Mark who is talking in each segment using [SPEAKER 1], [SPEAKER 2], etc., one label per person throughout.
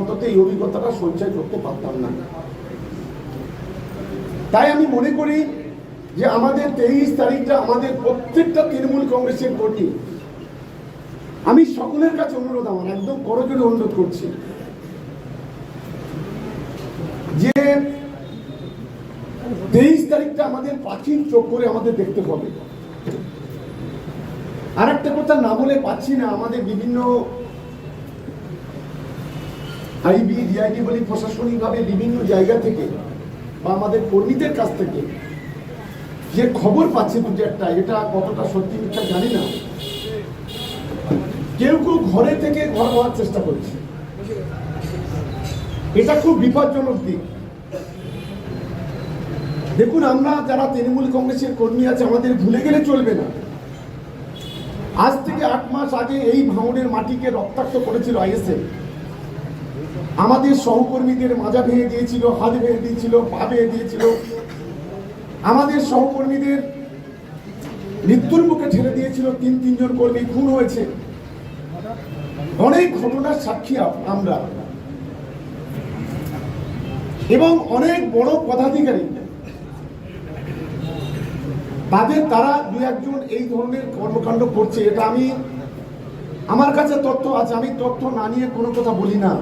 [SPEAKER 1] অন্তত এই অভিজ্ঞতাটা সঞ্চয় করতে পারতাম না। তাই আমি মনে করি যে আমাদের তেইশ তারিখটা আমাদের প্রত্যেকটা তৃণমূল কংগ্রেসের কর্মী আমি সকলের কাছে অনুরোধ, আমার একদম করজোরে অনুরোধ করছি যে তেইশ তারিখটা আমাদের পাখির চোখ করে আমাদের দেখতে হবে। আর একটা কথা না বলে পাচ্ছি না, আমাদের বিভিন্ন আইবি ডিআইডি বলি প্রশাসনিকভাবে বিভিন্ন জায়গা থেকে বা আমাদের কর্মীদের কাছ থেকে যে খবর পাচ্ছে দুটো একটা এটা কতটা সত্যি মিথ্যা জানি না। কেউ কেউ ঘরে থেকে ঘর হওয়ার চেষ্টা করছে। এটা খুব বিপজ্জনক দিক। দেখুন, আমরা যারা তৃণমূল কংগ্রেসের কর্মী আছে, আমাদের ভুলে গেলে চলবে না। আজ থেকে আট মাস আগে এই ভাঙড়ের মাটিকে রক্তাক্ত করেছিল আইএসএফ। আমাদের সহকর্মীদের মাজা ভেঙে দিয়েছিল, হাত ভেঙে দিয়েছিল, পা ভেঙে দিয়েছিল। আমাদের সহকর্মীদের মৃত্যুর মুখে ঠেলে দিয়েছিল তিন তিনজন কর্মী, খুন হয়েছে। অনেক ঘটনার সাক্ষী আমরা। এবং অনেক বড় পদাধিকারী। তাদের তারা দু একজন এই ধরনের কর্মকাণ্ড করছে, এটা আমি আমার কাছে তথ্য আছে, আমি তথ্য না নিয়ে কোনো কথা বলি না।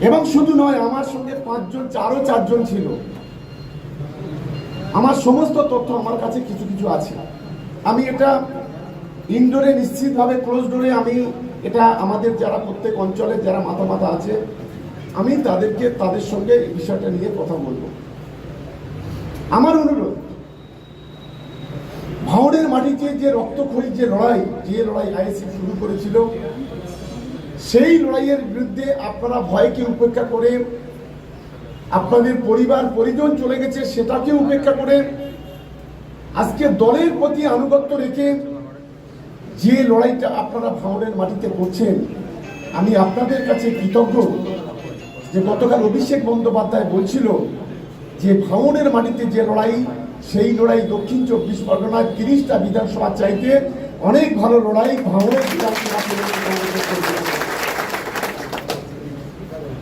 [SPEAKER 1] এবং শুধু নয়, আমার সঙ্গে পাঁচজন, চারও চারজন ছিল। আমার সমস্ত তথ্য আমার কাছে কিছু কিছু আছে। আমি এটা ইনডোরে নিশ্চিতভাবে ক্লোজ ডোরে আমি এটা আমাদের যারা প্রত্যেক অঞ্চলে যারা মাথা মাথা আছে, আমি তাদেরকে, তাদের সঙ্গে বিষয়টা নিয়ে কথা বলব। আমার অনুরোধ ভাওনের মাটিতে যে রক্তক্ষয়ী যে লড়াই যে লড়াই আইএসএফ শুরু করেছিল সেই লড়াইয়ের বিরুদ্ধে আপনারা ভয়কে উপেক্ষা করে আপনাদের পরিবার, পরিজন চলে গেছে সেটাকে উপেক্ষা করে আজকে দলের প্রতি আনুগত্য রেখে যে লড়াইটা আপনারা ভাঙনের মাটিতে করছেন, আমি আপনাদের কাছে কৃতজ্ঞ যে গতকাল অভিষেক বন্দ্যোপাধ্যায় বলছিল যে ভাঙনের মাটিতে যে লড়াই, সেই লড়াই দক্ষিণ চব্বিশ পরগনায় তিরিশটা বিধানসভা চাইতে অনেক ভালো লড়াই ভাঙনের বিধানসভা।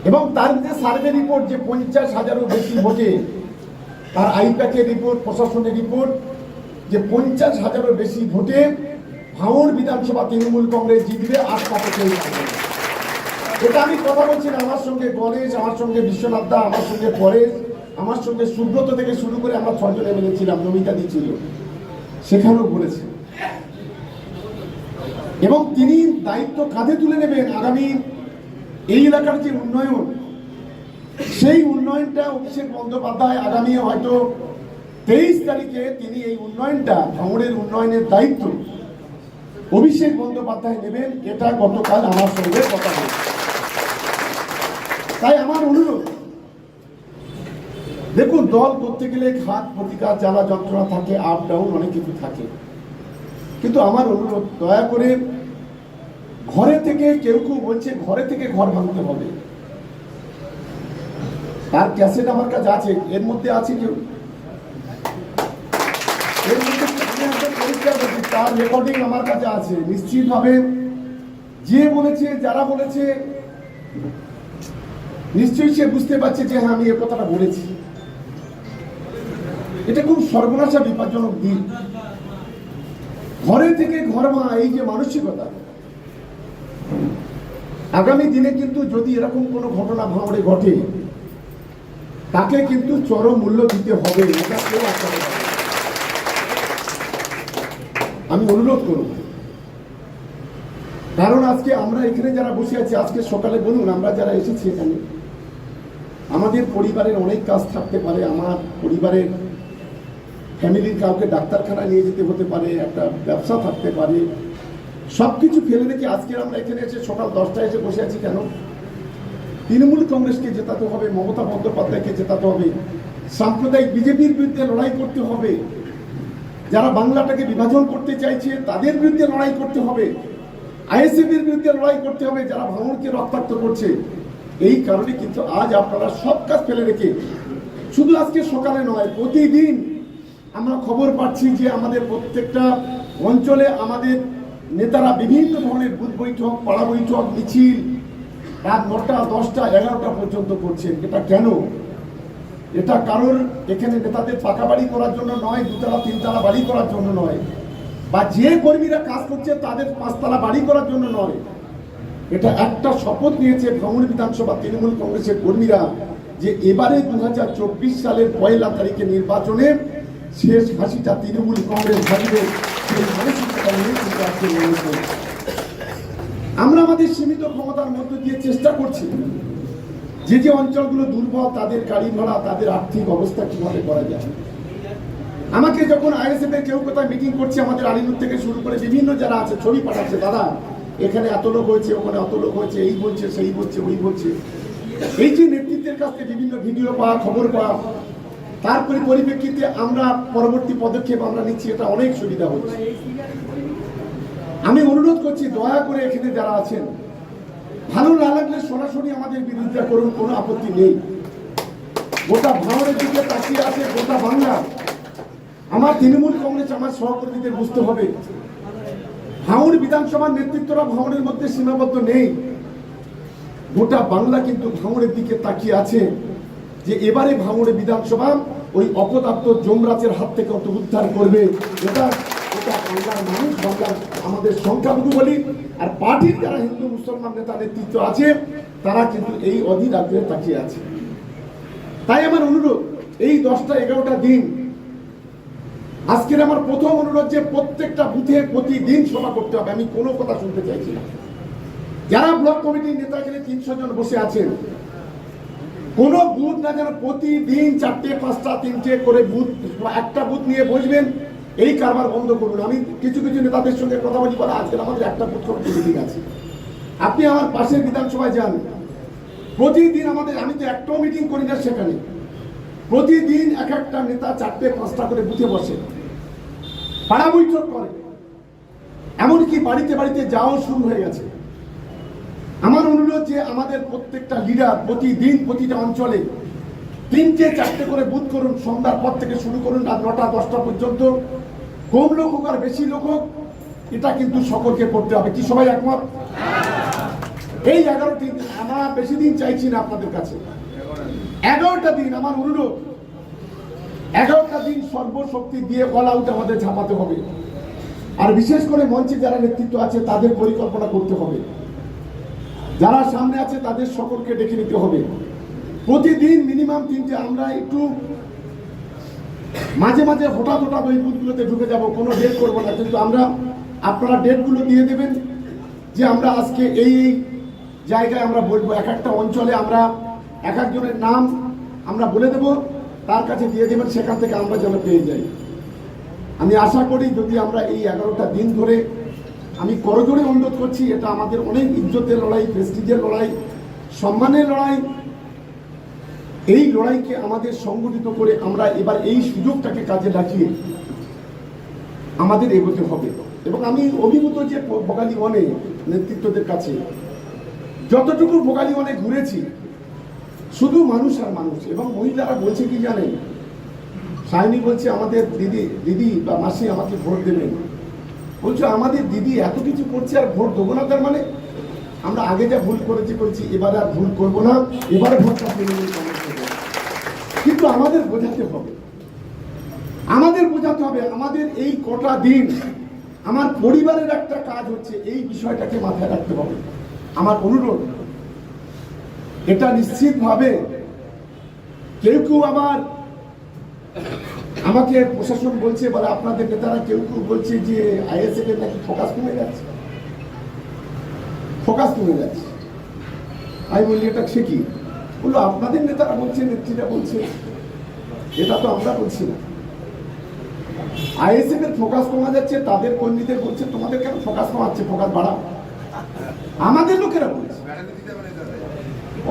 [SPEAKER 1] এবং তার যে সার্ভে রিপোর্ট, যে পঞ্চাশ হাজারও বেশি ভোটে, তার আইপ্যাকের রিপোর্ট, প্রশাসনের রিপোর্ট, যে পঞ্চাশ হাজারও বেশি ভোটে ভাঙড় বিধানসভা তৃণমূল কংগ্রেস জিতবে, আর তাতে এটা আমি কথা বলছি না, আমার সঙ্গে গণেশ, আমার সঙ্গে বিশ্বনাথ দা, আমার সঙ্গে পরেশ, আমার সঙ্গে সুব্রত থেকে শুরু করে আমরা ছজন এমএলএ ছিলাম, নমিতা দিয়েছিল সেখানেও বলেছে। এবং তিনি দায়িত্ব কাঁধে তুলে নেবেন আগামী এই এলাকার যে উন্নয়ন, সেই উন্নয়নটা অভিষেক বন্দ্যোপাধ্যায় আগামী হয়তো তেইশ তারিখে তিনি এই উন্নয়নটা ভাঙড়ের উন্নয়নের দায়িত্ব অভিষেক বন্দ্যোপাধ্যায় নেবেন। এটা গতকাল আমার সঙ্গে কথা হয়েছে। তাই আমার অনুরোধ, দেখুন, দল করতে গেলে ঘাত প্রতিকার জ্বালা যন্ত্রণা থাকে আপ ডাউন অনেক কিছু থাকে। কিন্তু আমার অনুরোধ, দয়া করে ঘরে থেকে কেউ কেউ বলছে, ঘরে থেকে ঘর ভাঙতে হবে। তার ক্যাসেট আমার কাছে আছে, এর মধ্যে আছে কেউ? তার রেকর্ডিং আমার কাছে আছে, নিশ্চিতভাবে যে বলেছে, যারা বলেছে, নিশ্চয়ই সে বুঝতে পারছে যে হ্যাঁ আমি এ কথাটা বলেছি। এটা খুব সর্বনাশা বিপজ্জনক দিক। ঘরে থেকে ঘর মা এই যে মানসিকতা আগামী দিনে কিন্তু যদি এরকম কোনো ঘটনা ভাঙড়ে ঘটে, তাকে কিন্তু চরম মূল্য দিতে হবে আমি অনুরোধ করব। কারণ আজকে আমরা এখানে যারা বসে আছি, আজকে সকালে বলুন, আমরা যারা এসেছি এখানে, আমাদের পরিবারের অনেক কাজ থাকতে পারে, আমার পরিবারের ফ্যামিলির কাউকে ডাক্তারখানা নিয়ে যেতে হতে পারে, একটা ব্যবসা থাকতে পারে সব কিছু ফেলে রেখে আজকে আমরা এখানে এসে সকাল দশটায় এসে বসে আছি কেন? তৃণমূল কংগ্রেসকে জেতাতে হবে, মমতা বন্দ্যোপাধ্যায়কে জেতাতে হবে, সাম্প্রদায়িক বিজেপির বিরুদ্ধে লড়াই করতে হবে, যারা বাংলাটাকে বিভাজন করতে চাইছে তাদের বিরুদ্ধে লড়াই করতে হবে আইএসএফ এর বিরুদ্ধে লড়াই করতে হবে, যারা ভাঙড়কে রক্তাক্ত করছে। এই কারণে কিন্তু আজ আপনারা সব কাজ ফেলে রেখে, শুধু আজকে সকালে নয়, প্রতিদিন আমরা খবর পাচ্ছি যে আমাদের প্রত্যেকটা অঞ্চলে আমাদের নেতারা বিভিন্ন ধরনের বুথ বৈঠক, পাড়া বৈঠক, মিছিল, রাত নটা, দশটা, এগারোটা পর্যন্ত করছেন। এটা কেন? এটা কারোর এখানে নেতাদের পাকা বাড়ি করার জন্য নয়, দুতলা, তিনতলা বাড়ি করার জন্য নয়, বা যে কর্মীরা কাজ করছে তাদের পাঁচতলা বাড়ি করার জন্য নয়। এটা একটা শপথ নিয়েছে ভ্রমণ বিধানসভা তৃণমূল কংগ্রেসের কর্মীরা যে এবারে দু হাজার চব্বিশ সালের পয়লা তারিখে নির্বাচনে শেষ হাসিটা তৃণমূল কংগ্রেস ভাববে সেই মানসিকতা নিয়ে কিন্তু আজকে নেমেছে। আমরা আমাদের সীমিত ক্ষমতার মধ্য দিয়ে চেষ্টা করছি যে যে অঞ্চলগুলো দুর্বল, তাদের গাড়ি ভাড়া, তাদের আর্থিক অবস্থা কীভাবে করা যায়। আমাকে যখন আইএসএফ এর কেউ কোথায় মিটিং করছে, আমাদের আলিনুর থেকে শুরু করে বিভিন্ন যারা আছে, ছবি পাঠাচ্ছে, দাদা, এখানে এত লোক হয়েছে, ওখানে অত লোক হয়েছে, এই বলছে, সেই বলছে, ওই বলছে। এই যে নেতৃত্বের কাছ থেকে বিভিন্ন ভিডিও পাওয়া, খবর পাওয়া তারপরে পরিপ্রেক্ষিতে আমরা পরবর্তী পদক্ষেপ আমরা নিচ্ছি, এটা অনেক সুবিধা হচ্ছে আমি অনুরোধ করছি, দয়া করে এখানে যারা আছেন, ভালো না লাগলে সরাসরি আমাদের বিরোধিতা করুন, কোনো আপত্তি নেই। গোটা ভাঙড়ের দিকে তাকিয়ে আছে গোটা বাংলা। আমার তৃণমূল কংগ্রেস, আমার সহকর্মীদের বুঝতে হবে। ভাঙড় বিধানসভার নেতৃত্বরা ভাঙড়ের মধ্যে সীমাবদ্ধ নেই। গোটা বাংলা কিন্তু ভাঙড়ের দিকে তাকিয়ে আছে যে এবারে ভাঙড়ে বিধানসভা ওই অপদার্থ জমরাজের হাত থেকে অত উদ্ধার করবে। এটা বাংলার মানুষ, বাংলার আমাদের সংখ্যালঘু বলি, আর পার্টির যারা হিন্দু, মুসলমান নেতা নেতৃত্ব আছে, তারা কিন্তু এই অধীর আগ্রহে তাকিয়ে আছে। তাই আমার অনুরোধ, এই দশটা এগারোটা দিন, আজকের আমার প্রথম অনুরোধ যে প্রত্যেকটা বুথে প্রতিদিন সভা করতে হবে, আমি কোনো কথা শুনতে চাইছি না। যারা ব্লক কমিটির নেতা এখানে তিনশো জন বসে আছেন, কোনো বুথ না যেন প্রতিদিন চারটে, পাঁচটা, তিনটে করে বুথ একটা বুথ নিয়ে বসবেন এই কারবার বন্ধ করুন। আমি কিছু কিছু নেতাদের সঙ্গে কথা বলি বলে আজকে আমাদের একটা কমিটি মিটিং আছে। আপনি আমার পাশের বিধানসভায় যান। প্রতিদিন আমাদের আমি তো একটাও মিটিং করি না সেখানে। প্রতিদিন এক একটা নেতা চারটে, পাঁচটা করে বুথে বসে। পাড়া বৈঠক করে। এমনকি বাড়িতে বাড়িতে যাওয়া শুরু হয়ে গেছে। আমার অনুরোধ যে আমাদের প্রত্যেকটা লিডার প্রতিদিন প্রতিটা অঞ্চলে তিনটে চারটে করে বুথ করুন, সন্ধ্যার পর থেকে শুরু করুন, রাত নটা, দশটা পর্যন্ত। কম লোক হোক আর বেশি লোক হোক, এটা কিন্তু সকলকে করতে হবে। কি সবাই একমত? এই এগারোটি দিন আমরা বেশি দিন চাইছি না আপনাদের কাছে। এগারোটা দিন আমার অনুরোধ, এগারোটা দিন সর্বশক্তি দিয়ে অল আউট আমাদের ঝাঁপাতে হবে। আর বিশেষ করে মঞ্চে যারা নেতৃত্ব আছে, তাদের পরিকল্পনা করতে হবে। যারা সামনে আছে, তাদের সকলকে ডেকে নিতে হবে। প্রতিদিন মিনিমাম তিনটে, আমরা একটু মাঝে মাঝে হঠাৎ হঠাৎ ওই বুথগুলোতে ঢুকে যাব, কোনো ডেট করব না। কিন্তু আমরা, আপনারা ডেটগুলো দিয়ে দেবেন যে আমরা আজকে এই এই জায়গায় আমরা বলব। এক একটা অঞ্চলে আমরা এক একজনের নাম আমরা বলে দেব, তার কাছে দিয়ে দেবেন, সেখান থেকে আমরা যেন পেয়ে যাই। আমি আশা করি যদি আমরা এই এগারোটা দিন ধরে আমি করজোড়ে অনুরোধ করছি, এটা আমাদের অনেক ইজ্জতের লড়াই প্রেস্টিজের লড়াই, সম্মানের লড়াই এই লড়াইকে আমাদের সংগঠিত করে আমরা এবার এই সুযোগটাকে কাজে লাগিয়ে আমাদের এগোতে হবে। এবং আমি অভিভূত যে ভোগালী বনে নেতৃত্বদের কাছে যতটুকু ভোগালী বনে ঘুরেছি, শুধু মানুষ আর মানুষ, এবং মহিলারা বলছে কি জানেন? সায়নী বলছে, আমাদের দিদি দিদি বা মাসি আমাকে ভোট দেবেন। বলছো, আমাদের দিদি এত কিছু করছে আর ভোট দেবো না, তার মানে আমরা আগে যা ভুল করেছি করেছি, এবার আর ভুল করব না। এবারে ভোটটা। কিন্তু আমাদের বোঝাতে হবে। আমাদের বোঝাতে হবে আমাদের এই কটা দিন আমার পরিবারের একটা কাজ হচ্ছে এই বিষয়টাকে মাথায় রাখতে হবে। আমার অনুরোধ, এটা নিশ্চিতভাবে কেউ কেউ আবার আমাকে প্রশাসন বলছে বলে আপনাদের নেতারা কেউ কেউ বলছে যে আইএসএফ এর নাকি ফোকাস কমে যাচ্ছে। ফোকাস কমে যাচ্ছে। আমি বললি এটা ঠিকই বলল, আপনাদের নেতারা বলছে, নেত্রীরা বলছে। এটা তো আমরা বলছি না। আইএসএফ এর ফোকাস কমা যাচ্ছে, তাদের কর্মীদের বলছে, তোমাদের কেন ফোকাস কমাচ্ছে? ফোকাস বাড়াও। আমাদের লোকেরা বলছে।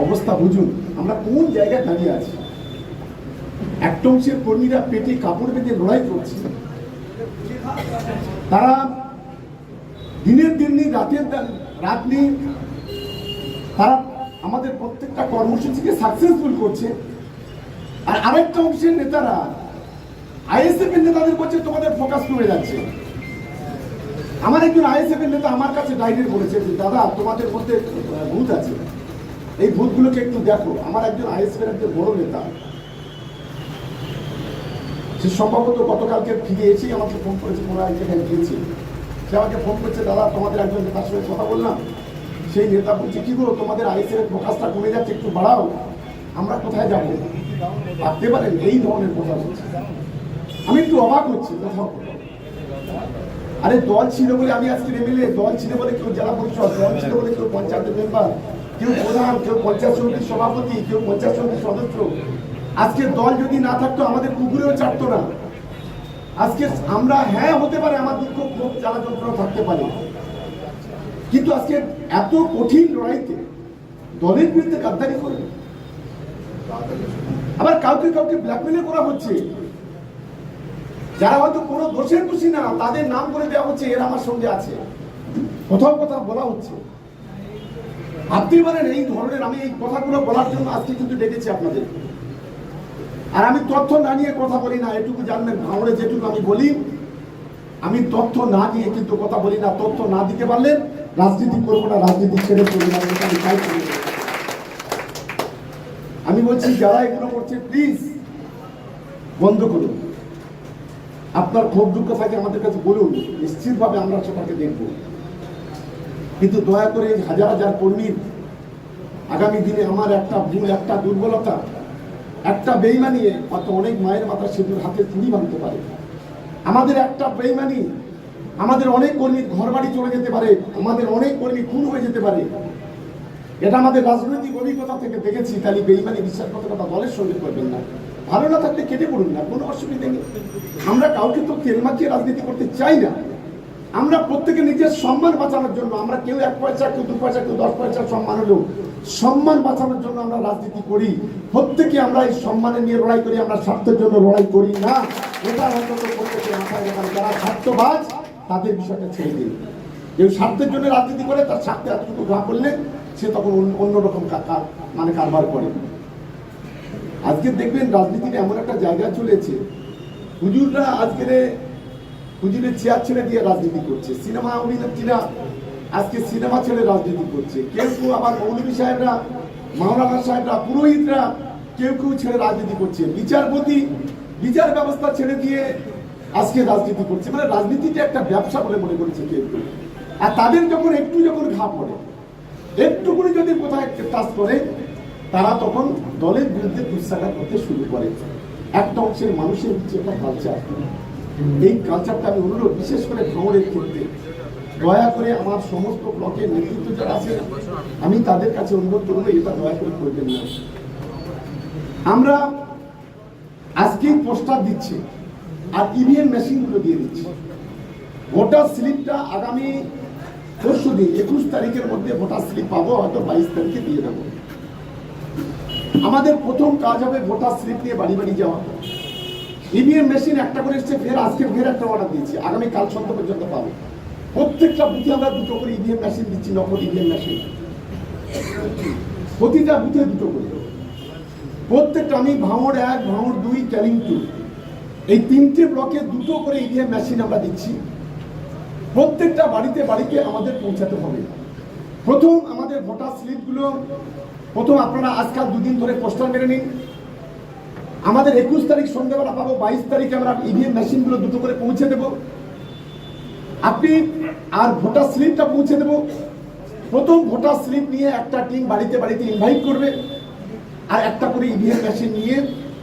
[SPEAKER 1] অবস্থা বুঝুন, আমরা কোন জায়গায় দাঁড়িয়ে আছি? একটা অংশের কর্মীরা পেটে কাপড় বেঁধে লড়াই করছে। তারা দিনের দিন নেই, রাতের রাত নেই। তারা আমাদের প্রত্যেকটা কর্মসূচিকে সাকসেসফুল করছে। আর আরেকটা অংশের নেতারা আইএসএফ এর নেতাদের বলছে তোমাদের ফোকাস কমে যাচ্ছে। আমার একজন আইএসএফ এর নেতা আমার কাছে ডাইরেক্ট বলেছে দাদা, তোমাদের মধ্যে ভূত আছে। এই ভূতগুলোকে একটু দেখো। আমার একজন আইএসএফের একজন বড় নেতা। সে সম্ভবত গতকালকে ফিরে এসেই আমাকে ফোন করেছে কোনো এক জায়গায় গিয়েছে? সে আমাকে ফোন করছে, দাদা, তোমাদের একজন নেতার সঙ্গে কথা বললাম। সেই নেতা বলছে, কি করো তোমাদের আইএসএফের ফোকাসটা কমে যাচ্ছে, একটু বাড়াও। আমরা কোথায় যাব? ভাবতে পারেন এই ধরনের কথা বলছে। আমি একটু অবাক হচ্ছি। আরে, দল ছিল বলে আমি আজকে এমএলএ, দল ছিল বলে কেউ জেলা পরিষদ, দল ছিল বলে কেউ পঞ্চায়েতের মেম্বার কেউ প্রধান, কেউ পঞ্চায়েত সমিতির সভাপতি, কেউ পঞ্চায়েত সমিতির সদস্য। আজকে দল যদি না থাকতো, আমাদের কুকুরেও চাটতো না। আজকে আমরা হ্যাঁ হতে পারে আমার দুঃখ, ক্ষোভ, জ্বালা যন্ত্রণা থাকতে পারে। কিন্তু আজকে এত কঠিন লড়াইতে দলের বিরুদ্ধে গাদ্দারি করবে আবার কাউকে কাউকে ব্ল্যাকমেলে করা হচ্ছে। যারা হয়তো কোনো দোষের দোষী না, তাদের নাম করে দেওয়া হচ্ছে, এরা আমার সঙ্গে আছে। কোথাও কোথাও বলা হচ্ছে, ভাবতেই পারেন এই ধরনের আমি এই কথাগুলো বলার জন্য আজকে কিন্তু ডেকেছি আপনাদের। আর আমি তথ্য না নিয়ে কথা বলি না, এটুকু জানবেন, ভাঙড়ে যেটুকু আমি বলি, আমি তথ্য না দিয়ে কিন্তু কথা বলি না, তথ্য না দিতে পারলে রাজনীতি করব না, রাজনীতি ছেড়ে চলে এটা আমি বলছি, যারা এগুলো করছে প্লিজ বন্ধ করুন। আপনার ক্ষোভ দুঃখ থাকে আমাদের কাছে বলুন, নিশ্চিতভাবে আমরা সেটাকে দেখব। কিন্তু দয়া করে হাজার হাজার কর্মীর আগামী দিনে আমার একটা ভুল, একটা দুর্বলতা, একটা বেইমানিয়ে হয়তো অনেক মায়ের মাথা সেতুর হাতে তিনি ভাঙতে পারে। আমাদের একটা বেইমানি, আমাদের অনেক কর্মীর ঘর বাড়ি চলে যেতে পারে, আমাদের অনেক কর্মী খুন হয়ে যেতে পারে। এটা আমাদের রাজনৈতিক অভিজ্ঞতা থেকে দেখেছি তাহলে বেইমানি বিশ্বাসঘাতকতা দলের সঙ্গে করবেন না। ভালো না থাকলে কেটে পড়ুন না, কোনো অসুবিধা নেই। আমরা কাউকে তো তেল মাখিয়ে রাজনীতি করতে চাই না। আমরা প্রত্যেকে নিজের সম্মান বাঁচানোর জন্য, আমরা কেউ এক পয়সা, কেউ দু পয়সা, কেউ দশ পয়সা সম্মান হলেও সম্মান বাঁচানোর জন্য আমরা রাজনীতি করি। প্রত্যেকে আমরা এই সম্মানে নিয়ে লড়াই করি, আমরা স্বার্থের জন্য লড়াই করি না। এটা অন্তত প্রত্যেকে মাথায় রাখান যারা স্বার্থবাজ, তাদের বিষয়টা ছেড়ে দিন। কেউ স্বার্থের জন্য রাজনীতি করে, তার স্বার্থে এতটুকু না করলে সে তখন অন্য- অন্যরকম মানে কারবার করে। আজকে দেখবেন রাজনীতির এমন একটা জায়গা চলেছে, হুজুররা আজকের হুজুরের চেয়ার ছেড়ে দিয়ে রাজনীতি করছে। সিনেমা অভিনেত্রীরা আজকে সিনেমা ছেড়ে রাজনীতি করছে। কেউ কেউ আবার মৌলভী সাহেবরা, মাওলানা সাহেবরা, পুরোহিতরা কেউ কেউ ছেড়ে রাজনীতি করছে। বিচারপতি, বিচার ব্যবস্থা ছেড়ে দিয়ে আজকে রাজনীতি করছে। মানে রাজনীতিটা একটা ব্যবসা বলে মনে করেছে কেউ কেউ। আর তাদের যখন একটু যখন ঘা পড়ে একটু করে যদি কোথায় টাচ করে, তারা তখন দলের বিরুদ্ধে দুঃসাগার করতে শুরু করে। একটা অংশের মানুষের হচ্ছে একটা কালচার এই কালচারটা আমি অনুরোধ বিশেষ করে ভ্রমণের ক্ষেত্রে। দয়া করে আমার সমস্ত ব্লকের নেতৃত্ব যারা আছে, আমি তাদের কাছে অনুরোধ করব, এটা দয়া করে করবেন না। আমরা আজকেই পোস্টার দিচ্ছি আর ইভিএম মেশিনগুলো দিয়ে দিচ্ছি। ভোটার স্লিপটা আগামী পরশু দিন একুশ তারিখের মধ্যে ভোটার স্লিপ পাবো, হয়তো বাইশ তারিখে দিয়ে দেবো। আমাদের প্রথম কাজ হবে ভোটার স্লিপ নিয়ে বাড়ি বাড়ি যাওয়া। ইভিএম মেশিন একটা করে এসছে, ফের আজকে ফের একটা অর্ডার দিয়েছি। আগামী কাল সন্ধ্যা পর্যন্ত পাবো। প্রত্যেকটা বুথে আমরা দুটো করে ইভিএম মেশিন দিচ্ছি, নকল ইভিএম মেশিন প্রতিটা বুথে দুটো করে। প্রত্যেকটা আমি ভাঙড় এক, ভাঙড় দুই ক্যানিং টু এই তিনটে ব্লকে দুটো করে ইভিএম মেশিন আমরা দিচ্ছি। প্রত্যেকটা বাড়িতে বাড়িতে আমাদের পৌঁছাতে হবে। প্রথম আমাদের ভোটার স্লিপগুলো, প্রথম আপনারা আজকাল দুদিন ধরে পোস্টার মেরে নিন। আমাদের একুশ তারিখ সন্ধ্যেবেলা পাবো, বাইশ তারিখে আমরা ইভিএম মেশিনগুলো দুটো করে পৌঁছে দেব। আপনি আর ভোটার স্লিপটা পৌঁছে দেব। প্রথম ভোটার স্লিপ নিয়ে একটা টিম বাড়িতে বাড়িতে ইনভাইট করবে আর একটা করে ইভিএম মেশিন নিয়ে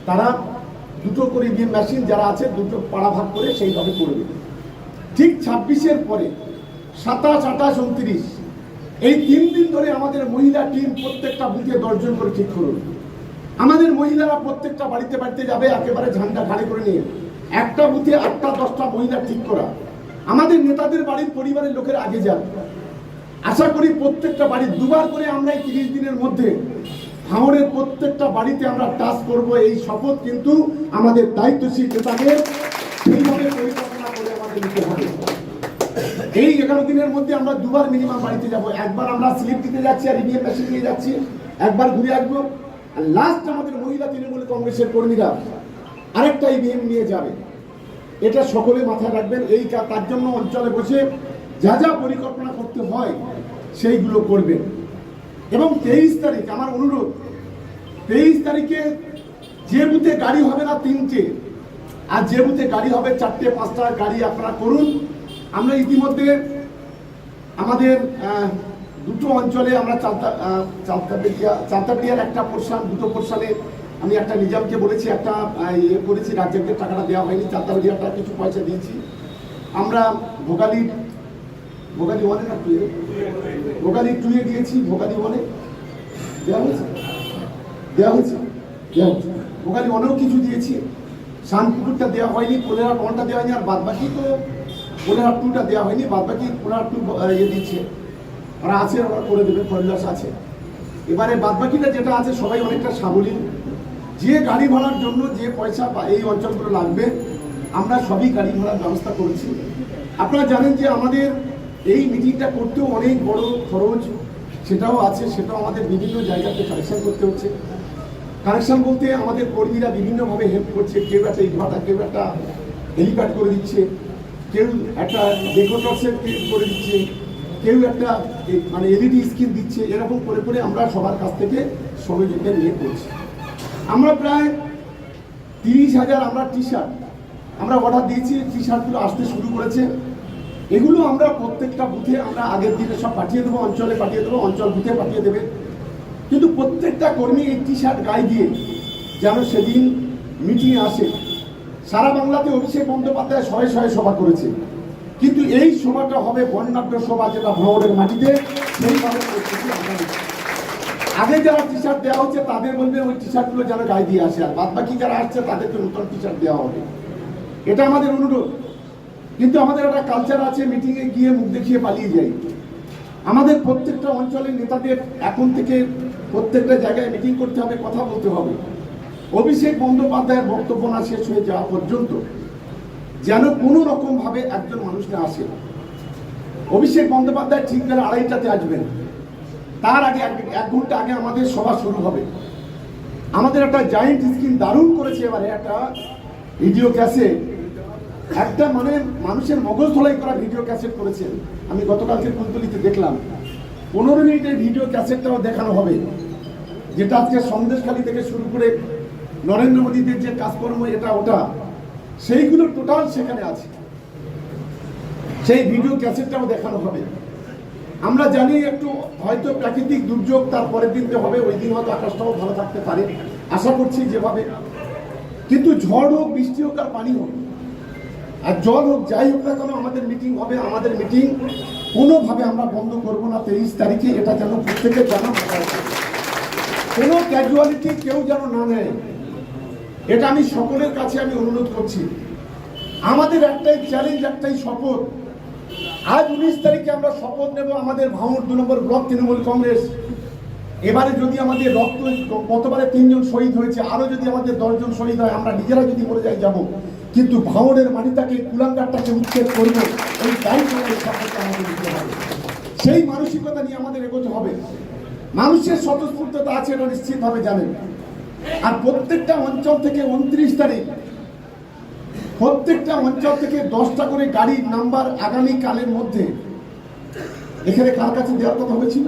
[SPEAKER 1] তারা দুটো করে ইভিএম মেশিন যারা আছে দুটো পাড়া ভাগ করে সেইভাবে করবে ঠিক ছাব্বিশের পরে, সাতাশ, আঠাশ, উনত্রিশ, এই তিন দিন ধরে আমাদের মহিলা টিম প্রত্যেকটা বুথে দশজন করে ঠিক করুন। আমাদের মহিলারা প্রত্যেকটা বাড়িতে বাড়িতে যাবে, একেবারে ঝান্ডা ঘাড়ে করে নিয়ে। একটা বুথে আটটা, দশটা মহিলা ঠিক করা। আমাদের নেতাদের বাড়ির পরিবারের লোকের আগে যান। আশা করি প্রত্যেকটা বাড়ি দুবার করে আমরা এই তিরিশ দিনের মধ্যে ভাঙড়ের প্রত্যেকটা বাড়িতে আমরা টাচ করব। এই শপথ কিন্তু আমাদের দায়িত্বশীল নেতাদের সেইভাবে পরিকল্পনা এই এগারো দিনের মধ্যে আমরা দুবার মিনিমাম বাড়িতে যাব। একবার আমরা স্লিপ দিতে যাচ্ছি আর ইভিএম মেশিন নিয়ে যাচ্ছি। একবার ঘুরে আসব। আর লাস্ট আমাদের মহিলা তৃণমূল কংগ্রেসের কর্মীরা আরেকটা ইভিএম নিয়ে যাবে। এটা সকলে মাথায় রাখবেন। এই তার জন্য অঞ্চলে বসে যা যা পরিকল্পনা করতে হয়, সেইগুলো করবেন। এবং তেইশ তারিখ, আমার অনুরোধ, তেইশ তারিখে যে বুথে গাড়ি হবে না তিনটে আর যে বুথে গাড়ি হবে, চারটে, পাঁচটা গাড়ি আপনারা করুন। আমরা ইতিমধ্যে আমাদের দুটো অঞ্চলে আমরা চালতা একটা পোর্শন দুটো পোর্শনে আমি একটা নিজামকে বলেছি, একটা ইয়ে করেছি, রাজ্যকে টাকাটা দেওয়া হয়নি চালতাবেড়িয়াটা কিছু পয়সা দিয়েছি। আমরা ভোগালি ভোগালি ওয়ানে না টুয়ে? ভোগালি টুয়ে দিয়েছি ভোগালি ওয়ানে। দেওয়া হয়েছে? দেওয়া হয়েছে? দেওয়া হয়েছে। ভোগালি অনেক কিছু দিয়েছি। শানপুকুরটা দেওয়া হয়নি পোলেহাট ওয়ানটা দেওয়া হয়নি, আর বাদ বাকি তো পোলেহাট টুটা দেওয়া হয়নি বাদ বাকি পোলেহাট টু ইয়ে দিচ্ছে। ওরা আছে, ওরা করে দেবে কৈলাস আছে। এবারে বাদ বাকিটা যেটা আছে, সবাই অনেকটা সাবলীল। যে গাড়ি ভাড়ার জন্য যে পয়সা এই অঞ্চলগুলো লাগবে, আমরা সবই গাড়ি ভাড়ার ব্যবস্থা করেছি। আপনারা জানেন যে আমাদের এই মিটিংটা করতেও অনেক বড় খরচ, সেটাও আছে, সেটাও আমাদের বিভিন্ন জায়গাতে কালেকশন করতে হচ্ছে। কানেকশন বলতে আমাদের কর্মীরা বিভিন্নভাবে হেল্প করছে। কেউ একটা ইনভার্টার কেউ একটা হেলিপ্যাড করে দিচ্ছে। কেউ একটা ডেকোটক্সের করে দিচ্ছে। কেউ একটা মানে এলইডি স্ক্রিন দিচ্ছে। এরকম করে করে আমরা সবার কাছ থেকে সহযোগিতা নিয়ে করছি। আমরা প্রায় তিরিশ হাজার আমরা টি শার্ট আমরা অর্ডার দিয়েছি। টি শার্টগুলো আসতে শুরু করেছে। এগুলো আমরা প্রত্যেকটা বুথে আমরা আগের দিনে সব পাঠিয়ে দেবো, অঞ্চলে পাঠিয়ে দেবো, অঞ্চল বুথে পাঠিয়ে দেবে। কিন্তু প্রত্যেকটা কর্মী এই টি শার্ট গায়ে দিয়ে যেন সেদিন মিটিংয়ে আসে। সারা বাংলাতে অভিষেক বন্দ্যোপাধ্যায় শয়ে শয়ে সভা করেছে। কিন্তু এই সভাটা হবে বর্ণাঢ্য সভা যেটা ভ্রমণের মাটিতে, সেইভাবে। আগে যারা টি শার্ট দেওয়া হচ্ছে, তাদের বলবে ওই টি শার্টগুলো যেন গায়ে দিয়ে আসে। আর বাদ বাকি যারা আসছে, তাদেরকে নতুন টি শার্ট দেওয়া হবে। এটা আমাদের অনুরোধ। কিন্তু আমাদের একটা কালচার আছে, মিটিংয়ে গিয়ে মুখ দেখিয়ে পালিয়ে যাই। আমাদের প্রত্যেকটা অঞ্চলের নেতাদের এখন থেকে প্রত্যেকটা জায়গায় মিটিং করতে হবে, কথা বলতে হবে। অভিষেক বন্দ্যোপাধ্যায়ের বক্তব্য না শেষ হয়ে যাওয়া পর্যন্ত যেন কোনো রকম ভাবে একজন মানুষ না আসে। অভিষেক বন্দ্যোপাধ্যায় ঠিক বেলা আড়াইটাতে আসবেন। তার আগে এক ঘণ্টা আগে আমাদের সভা শুরু হবে। আমাদের একটা জায়েন্ট স্ক্রিন দারুণ করেছে এবারে, একটা ভিডিও ক্যাসেট একটা মানে মানুষের মগজ ধলাই করা ভিডিও ক্যাসেট করেছেন আমি গতকালকে কুলতলিতে দেখলাম। পনেরো মিনিটের ভিডিও ক্যাসেটটাও দেখানো হবে। যেটা আজকে সন্দেশখালী থেকে শুরু করে নরেন্দ্র মোদীদের যে কাজকর্ম, এটা ওটা, সেইগুলো টোটাল সেখানে আছে। সেই ভিডিও ক্যাসেটটাও দেখানো হবে। আমরা জানি একটু হয়তো প্রাকৃতিক দুর্যোগ তার পরের দিনতে হবে, ওই দিন হয়তো আকাশটাও ভালো থাকতে পারে, আশা করছি যেভাবে। কিন্তু ঝড় হোক, বৃষ্টি হোক আর পানি হোক, আর জল হোক, যাই হোক না কেন, আমাদের মিটিং হবে, আমাদের মিটিং কোনোভাবে আমরা বন্ধ করব না, তেইশ তারিখে এটা যেন প্রত্যেকের জানা। কোনো ক্যাজুয়ালিটি কেউ যেন না নেয়, এটা আমি সকলের কাছে আমি অনুরোধ করছি। আমাদের একটাই চ্যালেঞ্জ একটাই শপথ। আজ উনিশ তারিখে আমরা শপথ নেব আমাদের ভাঙড় দু নম্বর ব্লক তৃণমূল কংগ্রেস। এবারে যদি আমাদের রক্ত, গতবারে তিনজন শহীদ হয়েছে, আরও যদি আমাদের দশজন শহীদ হয়, আমরা নিজেরা যদি মরে যাই, যাব। কিন্তু ভাঙড়ের মাটিটাকে, কুলাঙ্গারটাকে উচ্ছেদ করব, এই দায়িত্ব সেই মানসিকতা নিয়ে আমাদের এগোতে হবে। মানুষের স্বতঃস্ফূর্ততা আছে এটা নিশ্চিতভাবে জানেন। আর প্রত্যেকটা অঞ্চল থেকে উনত্রিশ তারিখ, প্রত্যেকটা অঞ্চল থেকে দশটা করে গাড়ির নাম্বার আগামী কালের মধ্যে। এখানে কার কাছে দেওয়ার কথা হয়েছিল?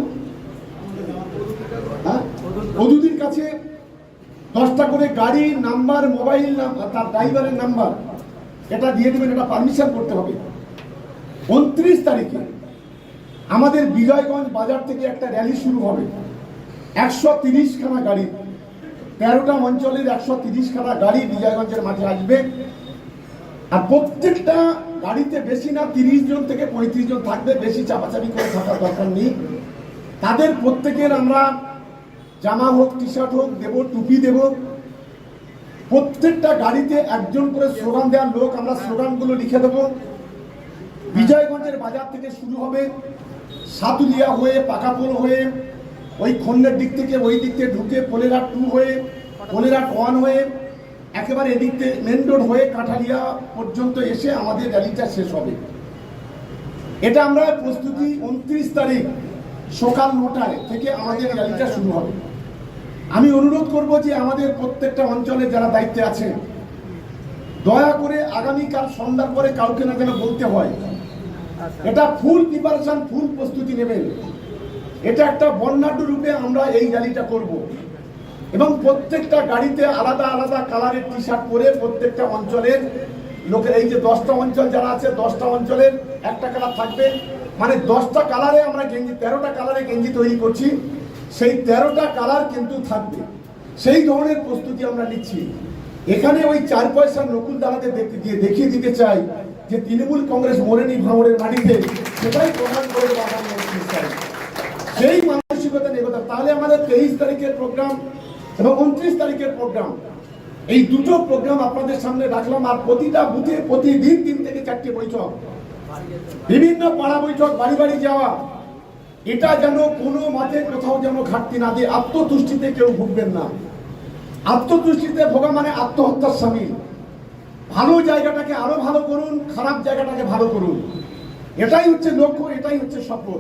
[SPEAKER 1] হ্যাঁ? বধুদির কাছে দশটা করে গাড়ি নাম্বার, মোবাইল নাম্বার তার ড্রাইভারের নাম্বার। এটা দিয়ে দেবেন, এটা পারমিশন করতে হবে। উনত্রিশ তারিখে আমাদের বিজয়গঞ্জ বাজার থেকে একটা র্যালি শুরু হবে। একশো তিরিশ খানা গাড়ি, তেরোটা অঞ্চলের একশো তিরিশ খানা গাড়ি বিজয়গঞ্জের মাঠে আসবে। আর প্রত্যেকটা গাড়িতে বেশি না তিরিশ জন থেকে পঁয়ত্রিশ জন থাকবে, বেশি চাপাচাপি করে থাকার দরকার নেই। তাদের প্রত্যেকের আমরা জামা হোক টি শার্ট হোক, দেবো, টুপি দেব। প্রত্যেকটা গাড়িতে একজন করে স্লোগান দেওয়ার লোক আমরা স্লোগানগুলো লিখে দেবো। বিজয়গঞ্জের বাজার থেকে শুরু হবে। সাতুলিয়া হয়ে, পাকাপোল হয়ে, ওই খন্ডের দিক থেকে ওই দিক থেকে ঢুকে পোলেরা টু হয়ে, পোলেরা ওয়ান হয়ে, একেবারে এদিক থেকে মেন রোড হয়ে কাঠালিয়া পর্যন্ত এসে আমাদের র্যালিটা শেষ হবে। এটা আমরা প্রস্তুতি উনত্রিশ তারিখ সকাল নটায় থেকে আমাদের র্যালিটা শুরু হবে। আমি অনুরোধ করব যে আমাদের প্রত্যেকটা অঞ্চলে যারা দায়িত্বে আছেন, দয়া করে আগামীকাল সন্ধ্যার পরে কাউকে না যেন বলতে হয় এটা ফুল প্রিপারেশন ফুল প্রস্তুতি নেবেন। এটা একটা বর্ণাঢ্য রূপে আমরা এই র্যালিটা করব। এবং প্রত্যেকটা গাড়িতে আলাদা আলাদা কালারের টি শার্ট পরে প্রত্যেকটা অঞ্চলের লোকের, এই যে দশটা অঞ্চল যারা আছে, দশটা অঞ্চলের একটা কালার থাকবে। মানে দশটা কালারে আমরা গেঞ্জি, তেরোটা কালারে গেঞ্জি তৈরি করছি। সেই তেরোটা কালার কিন্তু থাকবে। সেই ধরনের প্রস্তুতি আমরা নিচ্ছি। এখানে ওই চার পয়সার নকুল দাঁড়াতে গিয়ে দেখিয়ে দিতে চাই। যে তৃণমূল কংগ্রেস মরেনি ভাঙড়ের মাটিতে সেটাই প্রধান করে সেই মানসিকতা নিয়ে কথা। তাহলে আমাদের তেইশ তারিখের প্রোগ্রাম এবং উনত্রিশ তারিখের প্রোগ্রাম। এই দুটো প্রোগ্রাম আপনাদের সামনে রাখলাম আর প্রতিটা বুথে প্রতিদিন তিন থেকে চারটে বৈঠক। বিভিন্ন পাড়া বৈঠক, বাড়ি বাড়ি যাওয়া। এটা যেন কোনো মতে কোথাও যেন ঘাটতি না দিয়ে আত্মতুষ্টিতে কেউ ভুগবেন না। আত্মতুষ্টিতে ভোগা মানে আত্মহত্যার সামিল ভালো জায়গাটাকে আরও ভালো করুন, খারাপ জায়গাটাকে ভালো করুন। এটাই হচ্ছে লক্ষ্য, এটাই হচ্ছে সফল।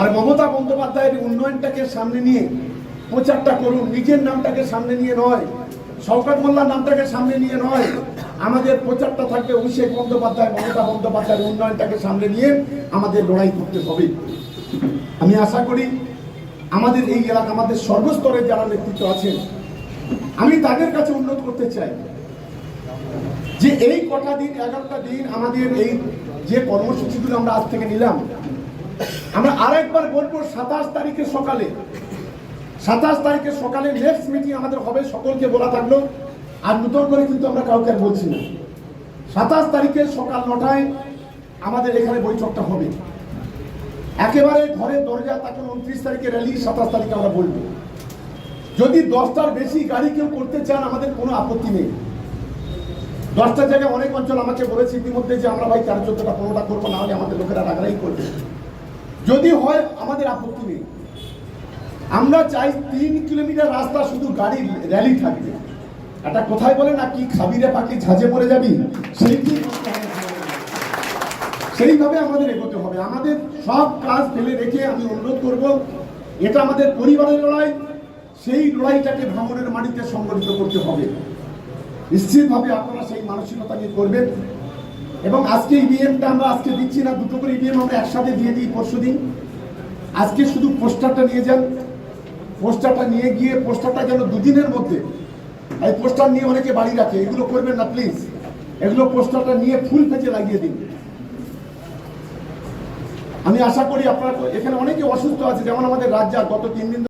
[SPEAKER 1] আর মমতা বন্দ্যোপাধ্যায়ের উন্নয়নটাকে সামনে নিয়ে, প্রচারটা করুন, নিজের নামটাকে সামনে নিয়ে নয়, শওকত মোল্লার নামটাকে সামনে নিয়ে নয়, আমাদের প্রচারটা থাকবে অভিষেক বন্দ্যোপাধ্যায়, মমতা বন্দ্যোপাধ্যায়ের উন্নয়নটাকে সামনে নিয়ে আমাদের লড়াই করতে হবে। আমি আশা করি আমাদের এই এলাকা, আমাদের সর্বস্তরের যারা নেতৃত্ব আছেন, আমি তাদের কাছে উন্নত করতে চাই যে এই কটা দিন এগারোটা দিন আমাদের এই যে কর্মসূচিগুলো আমরা আজ থেকে নিলাম, আমরা আরেকবার বলব সাতাশ তারিখের সকালে, সাতাশ তারিখের সকালে নেক্সট মিটিং আমাদের হবে, সকলকে বলা থাকল, আর নতুন করে কিন্তু আমরা কাউকে আর বলছি না। সাতাশ তারিখের সকাল নটায় আমাদের এখানে বৈঠকটা হবে। একেবারে ঘরে দরজা তখন উনত্রিশ তারিখে র্যালি সাতাশ তারিখে আমরা বলব। যদি দশটার বেশি গাড়ি কেউ করতে চান, আমাদের কোনো আপত্তি নেই। দশটার জায়গায় অনেক অঞ্চল আমাকে বলেছে ইতিমধ্যে যে, আমরা ভাই চার চোদ্দটা, পনেরোটা করব, না হলে আমাদের লোকেরা রাগারাই করবে। যদি হয়, আমাদের আপত্তি নেই। আমরা চাই তিন কিলোমিটার রাস্তা শুধু গাড়ি র্যালি থাকবে। একটা কোথায় বলে না, কি খাবিরে পাখি, ঝাঁঝে পড়ে যাবি? সেই কি সেইভাবে আমাদের এগোতে হবে। আমাদের সব কাজ ফেলে রেখে আমি অনুরোধ করব, এটা আমাদের পরিবারের লড়াই, সেই লড়াইটাকে ভ্রমণের মাটিতে সংগঠিত করতে হবে। নিশ্চিতভাবে আপনারা সেই মানসিকতা নিয়ে করবেন। এবং আজকে ইভিএমটা আমরা আজকে দিচ্ছি না, দুটো করে ইভিএম আমরা একসাথে দিয়ে দিই পরশু দিন। আজকে শুধু পোস্টারটা নিয়ে যান। পোস্টারটা নিয়ে গিয়ে পোস্টারটা যেন দুদিনের মধ্যে, এই পোস্টার নিয়ে অনেকে বাড়ি রাখে, এগুলো করবেন না, প্লিজ। এগুলো পোস্টারটা নিয়ে ফুল ফেঁচে লাগিয়ে দিন। আমি আশা করি আপনারা এখানে অনেকে অসুস্থ আছে, যেমন আমাদের রাজ্জাক গত তিন দিন